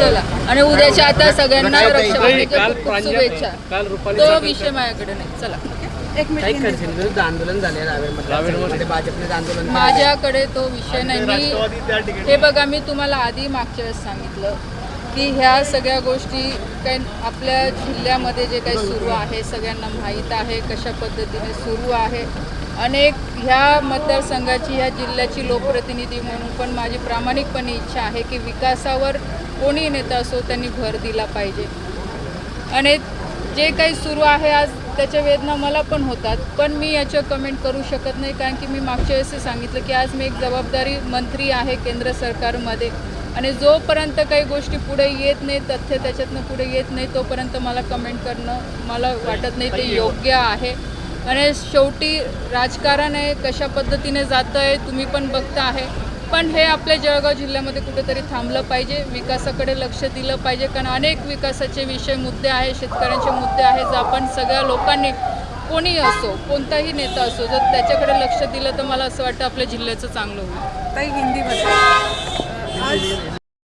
चला. आणि उद्याच्या आता सगळ्यांना शुभेच्छा. तो विषय माझ्याकडे नाही. चला. आंदोलन. माझ्याकडे तो विषय नाही. मी हे बघा मी तुम्हाला आधी मागच्या वेळेस सांगितलं की ह्या सगळ्या गोष्टी काही आपल्या जिल्ह्यामध्ये जे काही सुरू आहे सगळ्यांना माहीत आहे कशा पद्धतीने सुरू आहे. अनेक ह्या मतदारसंघाची ह्या जिल्ह्याची लोकप्रतिनिधी म्हणून पण माझी प्रामाणिकपणे इच्छा आहे की विकासावर कोणी नेता असो त्यांनी भर दिला पाहिजे. आणि जे काही सुरू आहे आज त्याच्या वेदना मला पण होतात पण मी याच्यावर कमेंट करू शकत नाही कारण की मी मागच्या वेळेस सांगितलं की आज मी एक जबाबदारी मंत्री आहे केंद्र सरकारमध्ये. आणि जोपर्यंत काही गोष्टी पुढे येत नाही तथ्य त्याच्यातनं पुढे येत नाही तोपर्यंत मला कमेंट करणं मला वाटत नाही ते योग्य आहे. आणि शेवटी राजकारण आहे कशा पद्धतीने जातं आहे तुम्ही पण बघता आहे पण हे आपल्या जळगाव जिल्ह्यामध्ये कुठेतरी थांबलं पाहिजे. विकासाकडे लक्ष दिलं पाहिजे. कारण अनेक विकासाचे विषय मुद्दे आहे शेतकऱ्यांचे मुद्दे आहेत आपण सगळ्या लोकांनी कोणी असो कोणताही नेता असो जर त्याच्याकडे लक्ष दिलं तर मला असं वाटतं आपल्या जिल्ह्याचं चांगलं होईल. अ, आज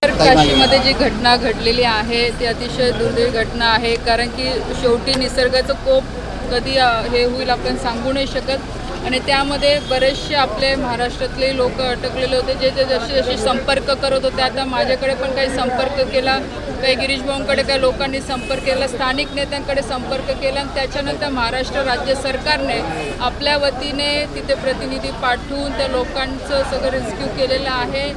तर काशीमध्ये जी घटना घडलेली आहे ती अतिशय दुर्दैवी घटना आहे. कारण की शेवटी निसर्गाचं कोप कधी हे होईल आपण सांगू नाही शकत. आणि त्यामध्ये बरेचसे आपले महाराष्ट्रातले लोक अटकलेले होते जे जे जसे जसे संपर्क करत होते आता माझ्याकडे पण काही संपर्क केला. काही गिरीश भाऊंकडे काही लोकांनी संपर्क केला स्थानिक नेत्यांकडे संपर्क केला आणि त्याच्यानंतर महाराष्ट्र राज्य सरकारने आपल्या वतीने तिथे प्रतिनिधी पाठवून त्या लोकांचं सगळं रेस्क्यू केलेलं आहे.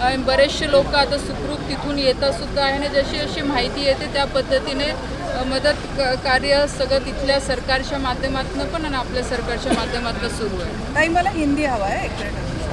आणि बरेचसे लोक आता सुखरूप तिथून येतातसुद्धा आहे आणि जशी जशी माहिती येते त्या पद्धतीने मदत क- कार्य सगळं तिथल्या सरकारच्या माध्यमातून पण आणि आपल्या सरकारच्या माध्यमातून सुरू आहे. ताई मला हिंदी हवा आहे. एक